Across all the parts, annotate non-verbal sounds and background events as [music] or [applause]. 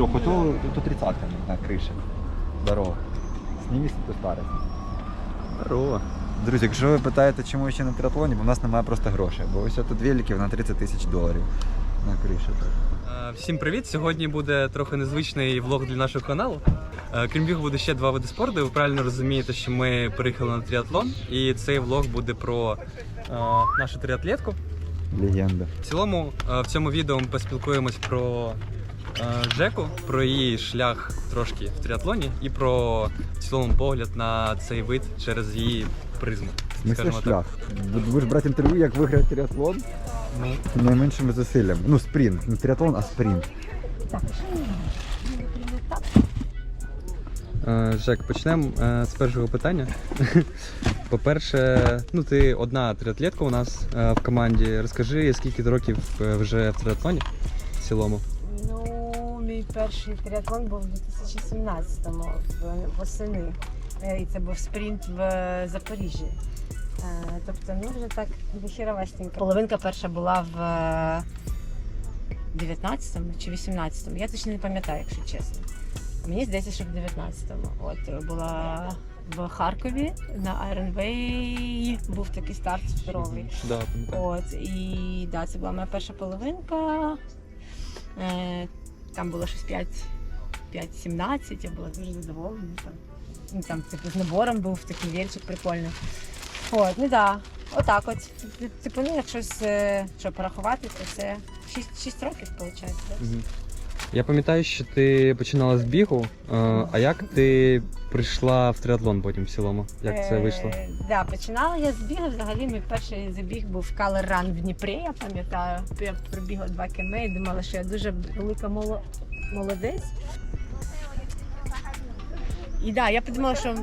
Льоха, то, то тридцатка на криші. Здорово. Снімі то старе. Здорово. Друзі, якщо ви питаєте, чому я ще на триатлоні, бо в нас немає просто грошей. Бо ось тут великів на 30 тисяч доларів на криші. Е, Всім привіт! Сьогодні буде трохи незвичний влог для нашого каналу. Е, Крім бігу, буде ще два види спорту. Ви правильно розумієте, що ми приїхали на тріатлон, і цей влог буде про е, нашу тріатлетку. Легенда. В цілому, в цьому відео ми поспілкуємось про Джеку, про її шлях трошки в тріатлоні і про в цілому погляд на цей вид через її призму. В скажімо так. шлях. Будеш брати інтерв'ю, як виграти триатлон Ну, найменшими зусиллями. Ну, спринт. Не триатлон, а спринт. Е, Жек, почнемо е, з першого питання. [laughs] По-перше, ну ти одна триатлетка у нас е, в команді. Розкажи, скільки ти років е, вже в триатлоні в цілому? Мій перший триатлон був у 2017-му в- восени. Е, І це був спринт в е, Запоріжжі. Е, Тобто, ну вже так дохіровастенько. Половинка перша була в е, 19-му чи 18-му. Я точно не пам'ятаю, якщо чесно. Мені здається, що в 19-му. От була в Харкові на Way був такий старт здоровий. Да. От, і да, це була моя перша половинка. Там було щось 5, 5-17, я була дуже задоволена. Там, ну, там типу, з набором був такий вірчик прикольний. От, ну да, отак от. Типу, ну, якщо з, що порахувати, то це 6, 6 років, виходить. Да? Мгм. Я пам'ятаю, що ти починала з бігу. е, А як ти прийшла в триатлон потім в цілому? Як це вийшло? Е, да, починала я з бігу. Взагалі мій перший забіг був Color Run в Дніпрі, я пам'ятаю. Я пробігла 2 км і думала, що я дуже велика моло- молодець. І да, я подумала, що м,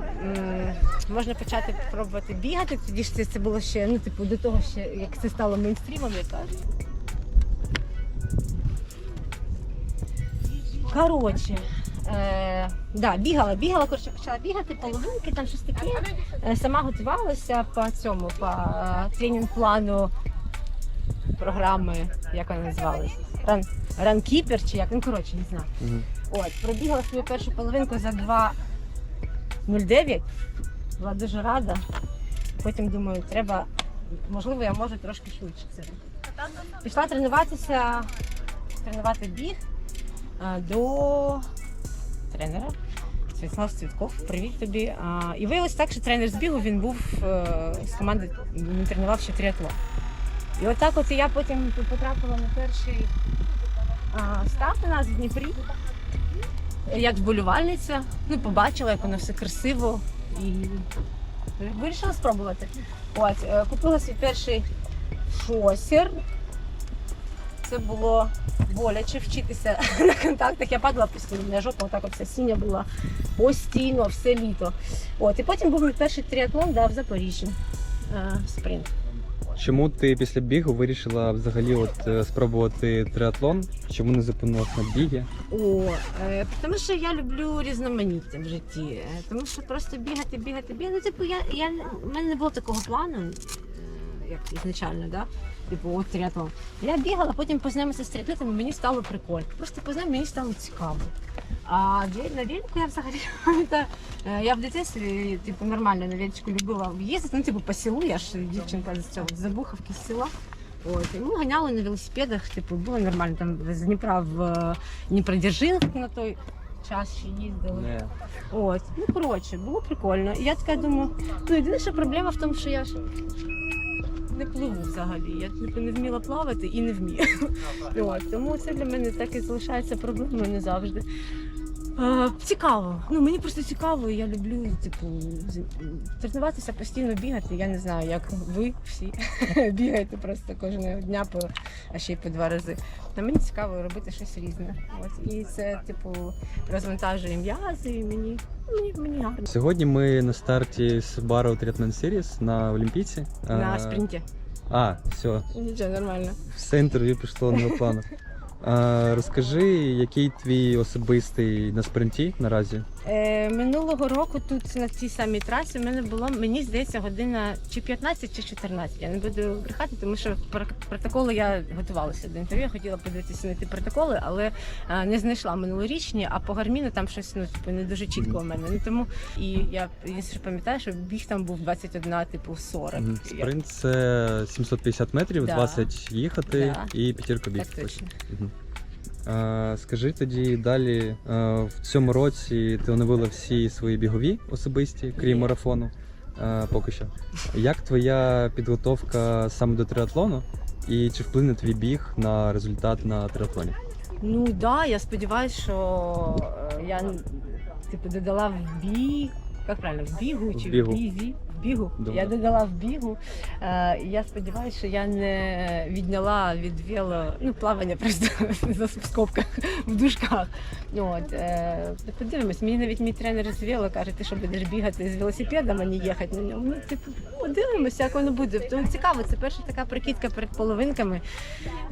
можна почати пробувати бігати. Тоді ж це, це було ще, ну, типу, до того ще, як це стало мейнстрімом, я кажу. Коротше, е, да, бігала, бігала, коротше, почала бігати, половинки, там щось таке. Е, сама готувалася по цьому, по е, тренінг-плану програми, як вона називалась? Ран, Ранкіпер чи як? Ну, коротше, не знаю. Мгм. От, пробігала свою першу половинку за 2.09. Була дуже рада. Потім думаю, треба, можливо, я можу трошки швидше це. Пішла тренуватися, тренувати біг до тренера. Святослав Цвітков, привіт тобі. І виявилось так, що тренер з він був е, з команди, він тренував ще тріатлон. І отак от я потім потрапила на перший а, старт у нас в Дніпрі як вболівальниця. Ну, побачила, як воно все красиво і вирішила спробувати. От, е, купила свій перший шосер. Це було боляче вчитися [laughs] на контактах. Я падала постійно, у мене жопа отак от вся синя була постійно, все літо. От, і потім був мій перший тріатлон да, в Запоріжжі. Е, спринт. Чому ти після бігу вирішила взагалі от е, спробувати триатлон? Чому не зупинилась на бігі? О, е, тому що я люблю різноманіття в житті. Е, Тому що просто бігати, бігати, бігати. Ну, типу, я, я, у мене не було такого плану, як ізначально, да? Типу, от тріатлон. Я бігала, потім познайомилася з тріатлетами, мені стало прикольно. Просто познайомилася, мені стало цікаво. А на велику я взагалі [laughs] пам'ятаю, е, я в дитинстві, типу, нормально на величку любила їздити, ну, типу, по селу, я ж дівчинка з цього з Забуховки з села. От, і ми ганяли на велосипедах, типу, було нормально там з Дніпра в е, Дніпродзержинськ на той час ще їздили. От, ну коротше, було прикольно. І я така думаю, ну єдина проблема в тому, що я ж не пливу взагалі. Я типу, не вміла плавати і не вмію. Тому це для мене так і залишається проблемою не завжди. Цікаво. Ну мені просто цікаво, я люблю, типу, з- тренуватися постійно бігати. Я не знаю, як ви всі [laughs] бігаєте просто кожного дня по а ще й по два рази. Та мені цікаво робити щось різне. От і це, типу, розвантажує м'язи, і мені, мені, мені гарно. Сьогодні ми на старті Subaru Triathlon Series на Олімпійці. На Е, спринті. А, все, Нічого, нормально. все інтерв'ю пішло не по плану. [laughs] Е, Розкажи, який твій особистий на спринті наразі минулого року тут на цій самій трасі в мене було, мені здається, година чи 15, чи 14. Я не буду брехати, тому що про протоколи я готувалася до інтерв'ю. Я хотіла подивитися на ті протоколи, але е, не знайшла минулорічні, а по гарміну там щось ну, типу, не дуже чітко у мене. Ну тому і я пам'ятаю, що біг там був 21, типу 40. Спринт це 750 метрів, Да. 20 їхати Да. і п'ятірка Так точно. Мгм. А, скажи тоді далі, е, в цьому році ти оновила всі свої бігові особисті, крім марафону, е, поки що. Як твоя підготовка саме до триатлону? І чи вплине твій біг на результат на триатлоні? Ну да, я сподіваюся, що е, я типу додала в біг. Як правильно, в бігу В чи бігу. в бізі? В бігу. Добре. Я додала в бігу. Е, і я сподіваюся, що я не відняла від вело, ну, плавання просто [laughs] за скобках, в дужках. От, е, подивимось, мені навіть мій тренер з вело каже, ти що будеш бігати з велосипедом, а не їхати на ньому. Ну, типу, подивимося, як воно буде. Тому цікаво, це перша така прикидка перед половинками.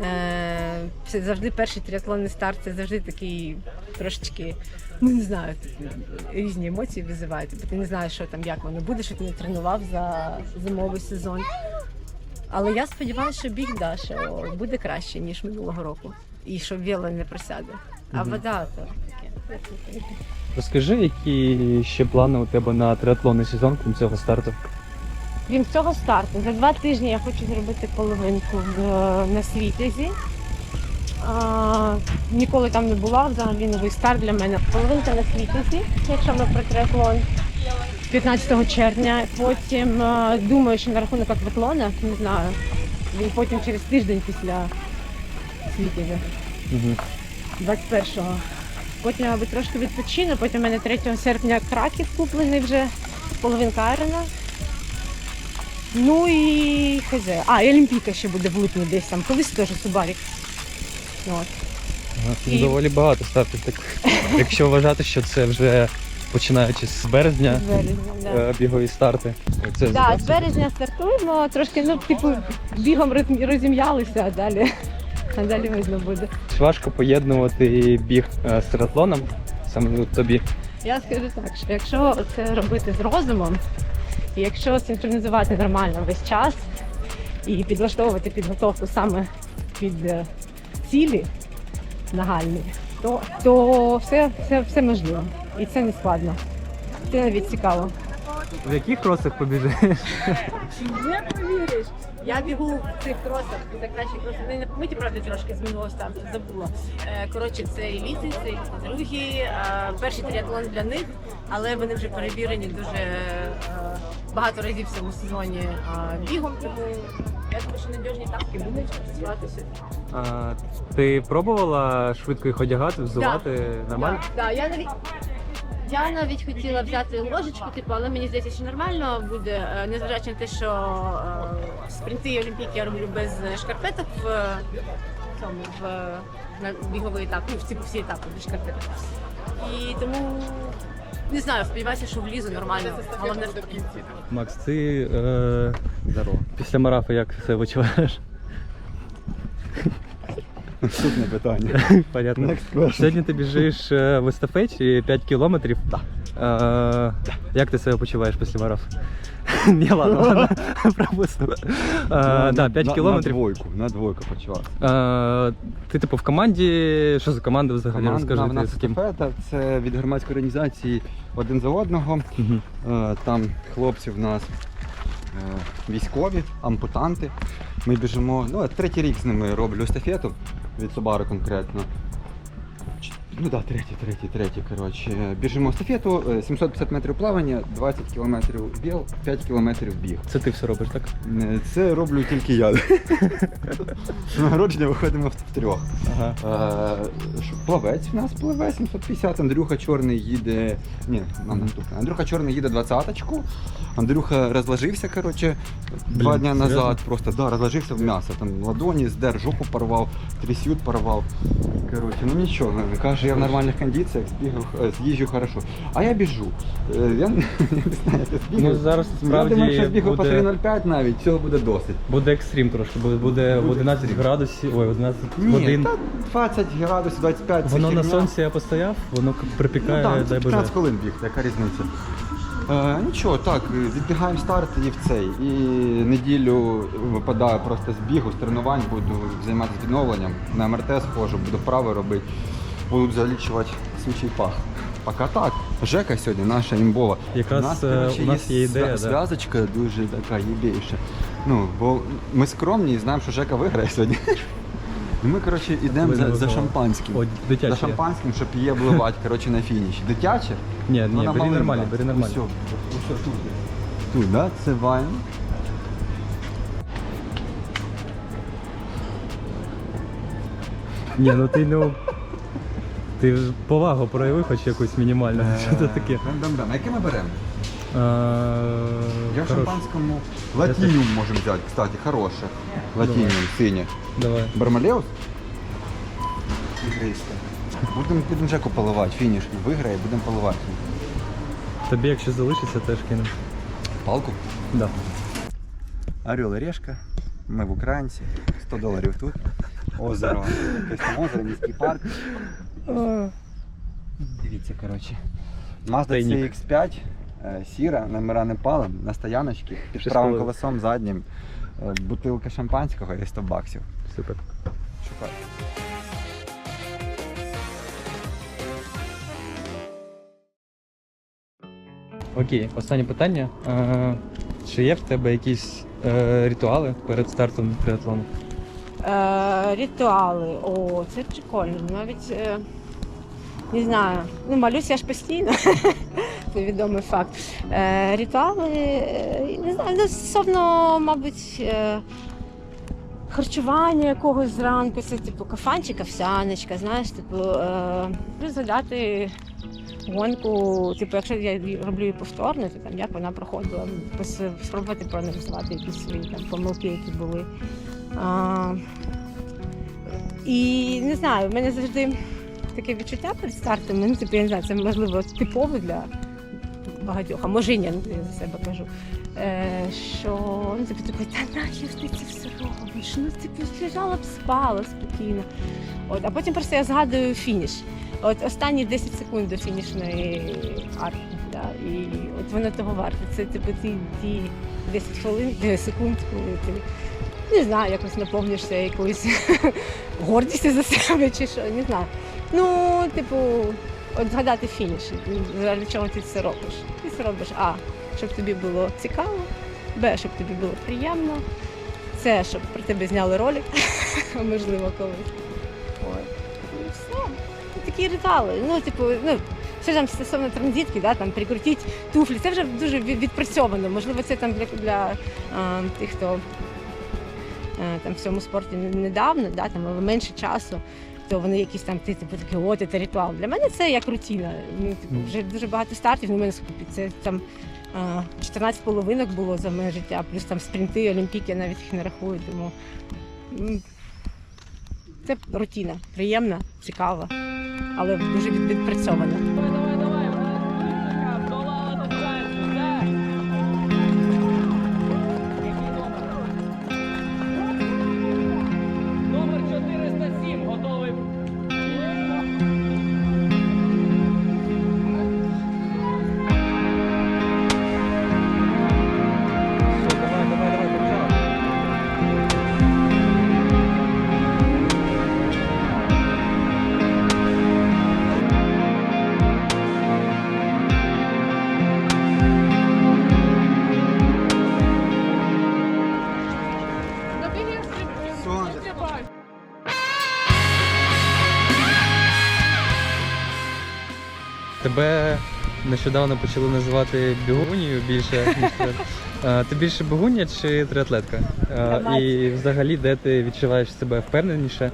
Е, це завжди перший триатлонний старт, це завжди такий трошечки, ну не знаю, різні емоції визивають. Тобто ти не знаєш, що там, як воно буде, що ти не тренував за зимовий сезон. Але я сподіваюся, що біг да, що буде краще, ніж минулого року. І що вело не просяде. А Мгм. вода то таке. Розкажи, які ще плани у тебе на триатлонний сезон, крім цього старту? Крім цього старту, за два тижні я хочу зробити половинку в, на світязі. А, ніколи там не була, взагалі новий старт для мене. Половинка на світязі, якщо ми про триатлон. 15 червня. Потім а, думаю, що на рахунок акватлона, не знаю. Він потім через тиждень після світязя. Угу. 21-го. Потім, мабуть, трошки відпочину, потім у мене 3 серпня краків куплений вже, половинка Айрона. Ну і хз. А, і Олімпійка ще буде в липні десь там, колись теж Субарік. От. І- Доволі багато стартів. Так, [laughs] якщо вважати, що це вже починаючи з березня, З березня, да. е, бігові старти. Це Да, з березня стартуємо, трошки, ну, типу, бігом розім'ялися, а далі, а далі видно буде. важко поєднувати біг е, з триатлоном. Саме ну, тобі. Я скажу так, що якщо це робити з розумом, і якщо синхронізувати нормально весь час і підлаштовувати підготовку саме під е, цілі нагальні, то, то все, все, все можливо. І це не складно. Це навіть цікаво. В яких кросах побіжиш? Не повіриш. Я бігу в цих кросах, це кращі кроси. Вони не помиті, правда, трошки з минулого старту забула. Е, Коротше, це еліти, це другі, перший тріатлон для них, але вони вже перевірені дуже е, багато разів в цьому сезоні бігом, тому я думаю, що надіжні тапки будуть працюватися. А, ти пробувала швидко їх одягати, взувати нормально? Да, да, я навіть я навіть хотіла взяти ложечку, типу, але мені здається, що нормально буде, е, незважаючи на те, що е, спринти і олімпійки я роблю без шкарпеток в е, цьому в е, на біговий етап, ну в ці всі етапи без шкарпеток. І тому не знаю, сподіваюся, що влізу нормально. Головне в кінці. Макс, ти е, Здорово. після марафу як себе почуваєш? Наступне питання. Понятно. Next question. Сьогодні ти біжиш е, в естафеті 5 кілометрів. Так. Е, як ти себе почуваєш після марафу? [laughs] Ні, ладно, ладно, [laughs] пропустимо. Е, да, 5 кілометрів. На двойку, на двойку почував. Е, ти типу в команді. Що за команда взагалі? Розкажи ти нас з ким. це від громадської організації один за одного. Мгм. Е, Там хлопці в нас е, військові, ампутанти. Ми біжимо. Ну, я третій рік з ними роблю естафету від Subaru конкретно. Ну так, да, третій, третій, третій. Коротше. Біжимо естафету, е, 750 метрів плавання, 20 кілометрів біл, 5 кілометрів біг. Це ти все робиш, так? Е, Це роблю тільки я. З Нагородження виходимо в трьох. Ага. Е, що, Плавець в нас пливе 750, Андрюха Чорний їде. Ні, нам наступне. Андрюха Чорний їде двадцяточку. Андрюха розложився, коротше, два дня назад. Просто да, розложився в м'ясо. Там ладоні, здер, жопу порвав, трісют порвав. Коротше, ну нічого, каже, що я в нормальних кондиціях збігаю, е, з'їжджу хорошо. А я біжу. Е, Я, [laughs] не знаю, я збігаю. Ну, зараз я справді думаю, якщо збігаю по буде- 3.05 навіть, цього буде досить. Буде екстрім трошки, буде, буде в Буде 11 екстрім. градусів, ой, 11 Ні, годин. та 20 градусів, 25 це Воно на херня. сонці я постояв, воно к- Ну, припікає, так, дай це Боже. 15 хвилин біг, яка різниця. Е, нічого, так, відбігаємо старт і в цей. І неділю випадаю просто з бігу, з тренувань, буду займатися відновленням. На МРТ схожу, буду вправи робити, буду залічувати свічий пах. Поки так. Жека сьогодні наша імбова. Якраз, е, коротше, у нас є ідея, да. Зв'язочка дуже така єбейша. Ну, бо ми скромні і знаємо, що Жека виграє сьогодні. І ми, коротше, йдемо за, за шампанським. О, дитяче. За шампанським, щоб її обливати, коротше, на фініші. Дитяче? Ні, ні, Вона бери маленька. нормально, бери нормально. Усьо, усьо тут. Тут, да? Це вайн. Ні, ну ти ну. Ти повагу прояви хоч якусь мінімальну. Що це таке? Дам-дам-дам. Яке ми беремо? А, Я в хорош. шампанському латініум можемо взяти, кстати, хороше. Латініум, синє. Давай. Бармалеус? Ігристе. Будемо будем Жеку поливати, фініш. Виграє, будемо поливати. Тобі, якщо залишиться, теж кину. Палку? Да. Орел і решка. Ми в Українці. 100 доларів тут. Озеро. [laughs] Якесь там озеро, міський парк. Дивіться, коротше. Mazda CX5, е, сіра, номера не палим, на стояночці, під правим колесом заднім, е, бутилка шампанського і 100 баксів. Супер. Шукай. Окей, останнє питання. Чи є в тебе якісь е, ритуали перед стартом триатлону? Е, ритуали. О, це прикольно. Навіть е, не знаю. Ну, малюсь я ж постійно. [laughs] це відомий факт. Е, ритуали, е, не знаю, ну, стосовно, мабуть. Е, Харчування якогось зранку, це типу кафанчик, овсяночка, знаєш, типу, е, плюс гонку, типу, якщо я роблю її повторно, то там як вона проходила, спробувати проаналізувати якісь свої там помилки, які були. А, і не знаю, в мене завжди таке відчуття перед стартом, ну, типу, я не знаю, це можливо типово для багатьох, а може і ні, я за себе кажу. Е, що ну, типу, такий, та нахер ти це все робиш? Ну, типу, лежала б спала спокійно. От, а потім просто я згадую фініш. От останні 10 секунд до фінішної арки. Да, і от воно того варте. Це типу ті 10 хвилин, 10 секунд, коли ти не знаю, якось наповнишся якоюсь [laughs] гордістю за себе чи що, не знаю. Ну, типу, от згадати фініш, заради чого ти це робиш. Ти це робиш А, щоб тобі було цікаво, Б, щоб тобі було приємно, С, щоб про тебе зняли ролик, [laughs] можливо, колись. От. І все. Такі ритуали. Ну, типу, ну, що там стосовно транзитки, да, там прикрутіть туфлі, це вже дуже відпрацьовано. Можливо, це там для, для а, тих, хто там в цьому спорті недавно, да, там, але менше часу, то вони якісь там ти типу такі, от це ритуал. Для мене це як рутина. Ну, типу, вже дуже багато стартів, ну, в мене це там 14 половинок було за моє життя, плюс там спринти, олімпіки, я навіть їх не рахую. Тому це рутина, приємна, цікава, але дуже від- відпрацьована. Нещодавно почали називати бігунію більше, ніж [laughs] Е, Ти більше бігуня чи триатлетка? І взагалі, де ти відчуваєш себе впевненіше?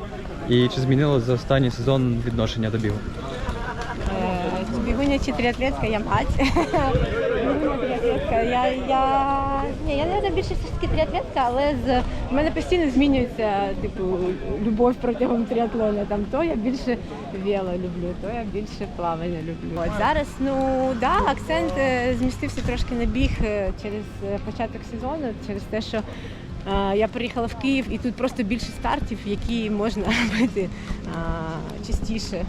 І чи змінилось за останній сезон відношення до бігу? Е, Бігуня чи триатлетка, я мать. [laughs] Бігуня триатлетка. Я, я... Ні, я наверное, більше все ж таки триатлетка, але з в мене постійно змінюється типу любов протягом триатлону. Там то я більше вело люблю, то я більше плавання люблю. От зараз, ну да, акцент е, змістився трошки на біг е, через е, початок сезону, через те, що. Я приїхала в Київ і тут просто більше стартів, які можна [laughs] робити а, частіше.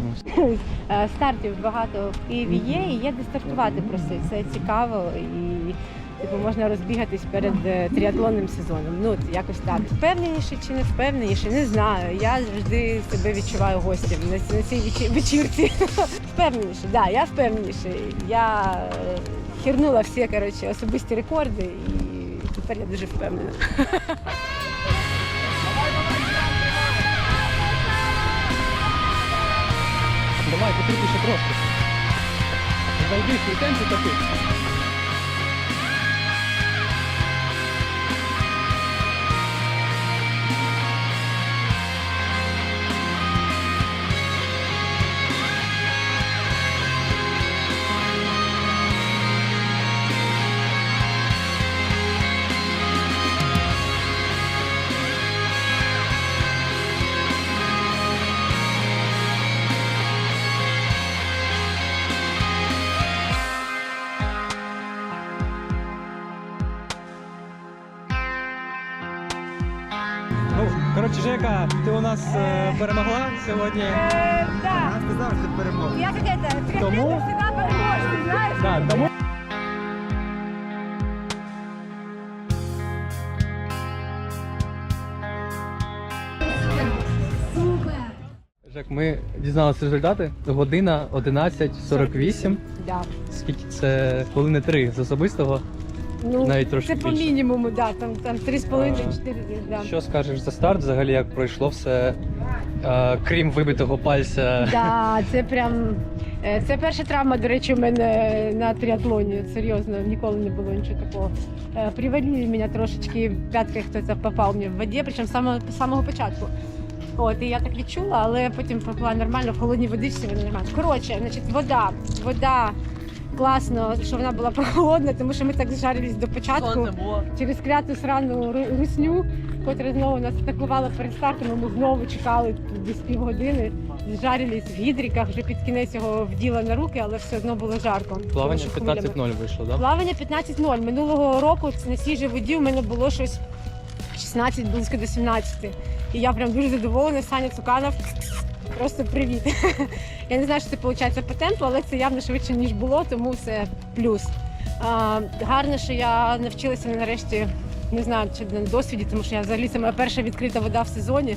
Стартів багато в Києві є, і є де стартувати просто. Це цікаво і типу, можна розбігатись перед е, тріатлонним сезоном. Ну, якось так. Впевненіше чи не впевненіше, не знаю. Я завжди себе відчуваю гостем на, цій вечірці. [laughs] Впевненіше, да, я впевненіше. Я е, хернула всі коротше, особисті рекорди і тепер я дуже впевнена. Давай, потрібніше трошки. Зайди в темпі такий. Коротше, Жека, ти у нас е, перемогла сьогодні. Так, Я сказав, що перемога. я така це, Тому- завжди переможці, знаєш? Да, тому... Жек, ми дізналися результати. Година 11.48. Да. Скільки це хвилини 3 з особистого. Ну, Навіть трошки це по більше. мінімуму, да, там, там 3,5-4 да. Що скажеш за старт? Взагалі як пройшло все, е, крім вибитого пальця. Да, це прям. е, Це перша травма, до речі, у мене на тріатлоні. Серйозно, ніколи не було нічого такого. Е, Привалили мене трошечки, п'яткою хтось попав мені в воді, причому з самого, з самого початку. От, і я так відчула, але потім попала нормально, в холодній водичці вона нормально. Коротше, значить, вода. Вода класно, що вона була прохолодна, тому що ми так зжарились до початку через кляту срану русню, котра знову нас атакувала перед стартом. і Ми знову чекали десь півгодини, зжарились в гідріках, вже під кінець його вділа на руки, але все одно було жарко. Плавання Тому що 15.0 вийшло, так? Плавання 15.0. Минулого року на свіжій воді у мене було щось 16, близько до 17. І я прям дуже задоволена. Саня Цуканов. Просто привіт. [laughs] Я не знаю, що це виходить по темпу, але це явно швидше, ніж було, тому це плюс. А, гарно, що я навчилася нарешті, не знаю, чи на досвіді, тому що я взагалі це моя перша відкрита вода в сезоні.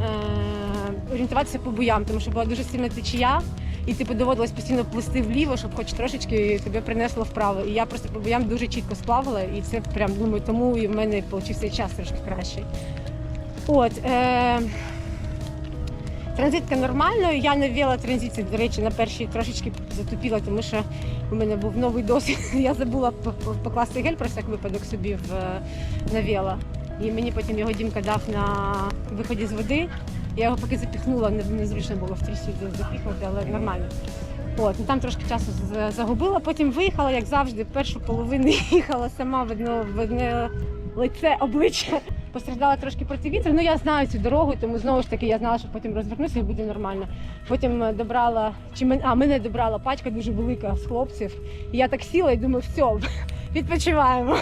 Е, орієнтуватися по буям, тому що була дуже сильна течія, і типу доводилось постійно плисти вліво, щоб хоч трошечки тебе принесло вправо. І я просто по боям дуже чітко сплавала, і це прям думаю, тому і в мене вийшов час трошки кращий. От. Е- Транзитка нормально. Я не вела транзицію, до речі, на першій трошечки затупіла, тому що у мене був новий досвід. [laughs] Я забула покласти гель про всяк випадок собі в на вела. І мені потім його Дімка дав на виході з води. Я його поки запіхнула, не- незручно було в трісі запіхнути, але нормально. От, ну там трошки часу загубила, потім виїхала, як завжди, першу половину [laughs] їхала сама в одне, в одне лице обличчя. Постраждала трошки проти вітру. Ну я знаю цю дорогу, тому знову ж таки я знала, що потім розвернуся і буде нормально. Потім е, добрала, чи мен, а мене добрала пачка дуже велика з хлопців. І я так сіла і думаю, все, [laughs] відпочиваємо.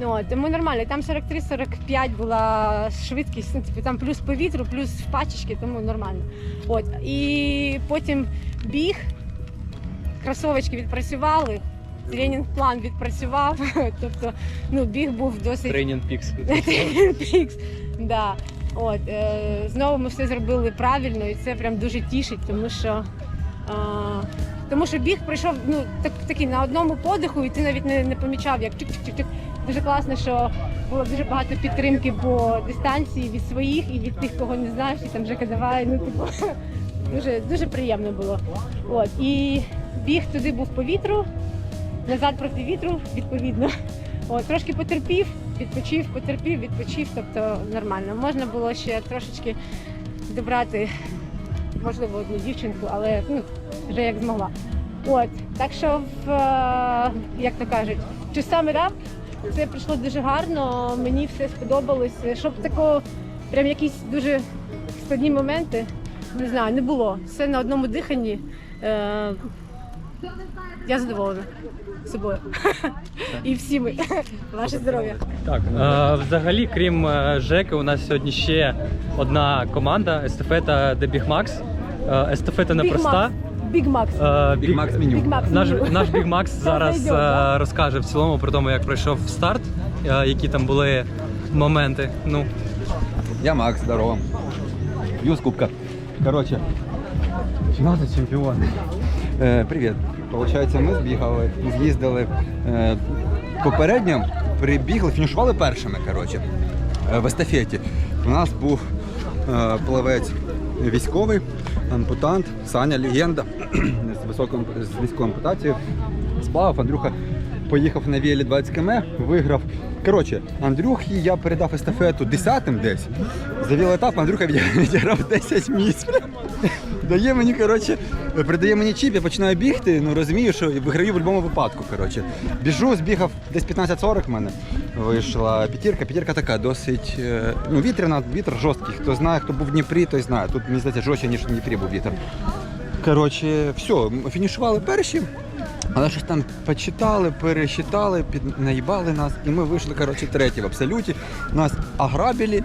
Ну, тому нормально. Там 43-45 була швидкість, ну, типу, там плюс по вітру, плюс в пачечки, тому нормально. От. І потім біг, кросовочки відпрацювали, тренінг-план відпрацював. [laughs] Тобто, ну, біг був досить Тренінг пікс. [laughs] Пікс. Да. От, е, знову ми все зробили правильно, і це прям дуже тішить, тому що, е, тому що біг прийшов ну, так, такий на одному подиху, і ти навіть не, не помічав, як тик-тик-тик. Дуже класно, що було дуже багато підтримки по дистанції від своїх і від тих, кого не знаєш, і там Жека давай. Ну, типу, [laughs] дуже, дуже приємно було. От, і біг туди був по вітру, назад проти вітру, відповідно. От, трошки потерпів, відпочив, потерпів, відпочив, тобто нормально. Можна було ще трошечки добрати, можливо, одну дівчинку, але ну, вже як змогла. От, так що, в, е, як то кажуть, sum it up, Це прийшло дуже гарно, мені все сподобалось. Щоб такого, прям якісь дуже складні моменти, не знаю, не було. Все на одному диханні. Я задоволена собою. І всі ми. Ваше здоров'я. Так, е, взагалі, крім е, Жеки, у нас сьогодні ще одна команда естафета The Big Max. Е, естафета непроста. Біг Макс. Е, Big Big- Max меню. Біг Макс. Наш, наш Big Max зараз розкаже в цілому про тому, як пройшов старт, е, які там були моменти. Ну, Я Макс, здорово. П'ю з кубка. Короче, чемпіони, чемпіони. Е, привіт. Получається, ми збігали, з'їздили е, попередньо, прибігли, фінішували першими, короче, е, в естафеті. У нас був плавець військовий, ампутант, Саня легенда [clears throat] з високою з низькою ампутацією. Сплав, Андрюха поїхав на Вілі 20 км, виграв. Коротше, Андрюхі я передав естафету 10-м десь. Завів етап, Андрюха [laughs] відіграв- відіграв 10 місць. Дає мені, коротше, передає мені чіп, я починаю бігти, ну розумію, що виграю в будь-якому випадку. Коротше. Біжу, збігав десь 15-40 в мене. Вийшла п'ятірка. П'ятірка така досить е, ну, вітряна, вітер жорсткий. Хто знає, хто був в Дніпрі, той знає. Тут мені здається жорстче, ніж в Дніпрі був вітер. Коротше, все, фінішували перші. Але щось там почитали, пересчитали, під... наїбали нас, і ми вийшли, коротше, треті в абсолюті. Нас ограбили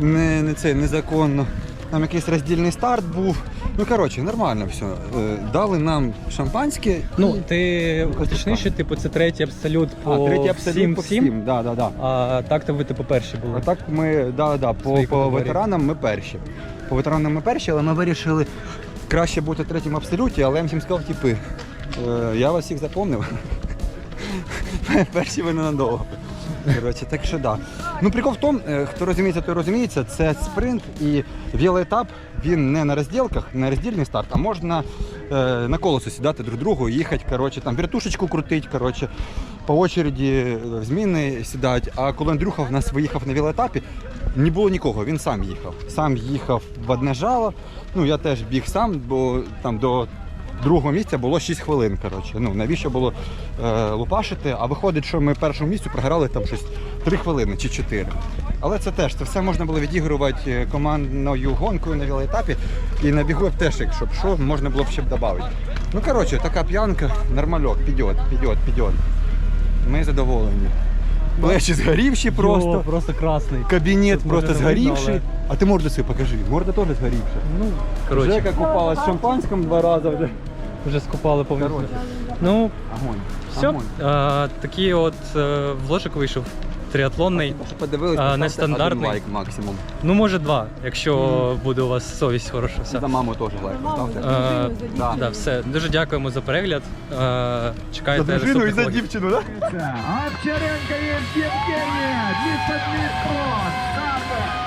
не, не це, незаконно. Там якийсь роздільний старт був. Ну, коротше, нормально все. Е, Дали нам шампанське. ну ти уточни, що типу це третій абсолют по а, третій абсолют всім, по всім, всім. Да, да, да. а так то ви типу перші були. А так ми, да, да, по, Свої по категорії. ветеранам ми перші. По ветеранам ми перші, але ми вирішили краще бути третім абсолюті, але я їм всім сказав, типи, я вас всіх запомнив. [laughs] Перші ви ненадовго. Коротше, так що да. Ну прикол в тому, е, хто розуміється, той розуміється, це спринт і велоетап, він не на розділках, не роздільний старт, а можна е, на колесо сідати друг другу, їхати, коротше, там вертушечку крутить, коротше, по очереді е, в зміни сідати. А коли Андрюха в нас виїхав на велоетапі, не було нікого, він сам їхав. Сам їхав в одне жало. Ну я теж біг сам, бо там до другого місця було 6 хвилин. Коротше. Ну навіщо було е, лупашити? А виходить, що ми першому місцю програли там щось 3 хвилини чи 4. Але це теж це все можна було відігрувати е, командною гонкою на велоетапі і на бігу теж, якщо б що, можна було б ще б додати. Ну коротше, така п'янка, нормальок, підйот, підйот, підйот. Ми задоволені. Плечі згорівші просто. Йо, просто красний. Кабінет Тут просто може не видно, згорівший. але- А ти морду свою покажи. Морда теж згорівша. Ну, Жека купалась в шампанському два рази вже. Вже скупали повністю. Ну, Огонь. все. Огонь. А, такий от е, вложик вийшов. Тріатлонний. Щоб подивились, А, поставте нестандартний. один лайк максимум. Ну, може, два, якщо буде у вас совість хороша. За маму теж лайк поставте. Е, Да. да, все. Дуже дякуємо за перегляд. Е, чекайте За дружину і наступних за влогів. дівчину, так? Овчаренко Евгений, 200 метров, старт!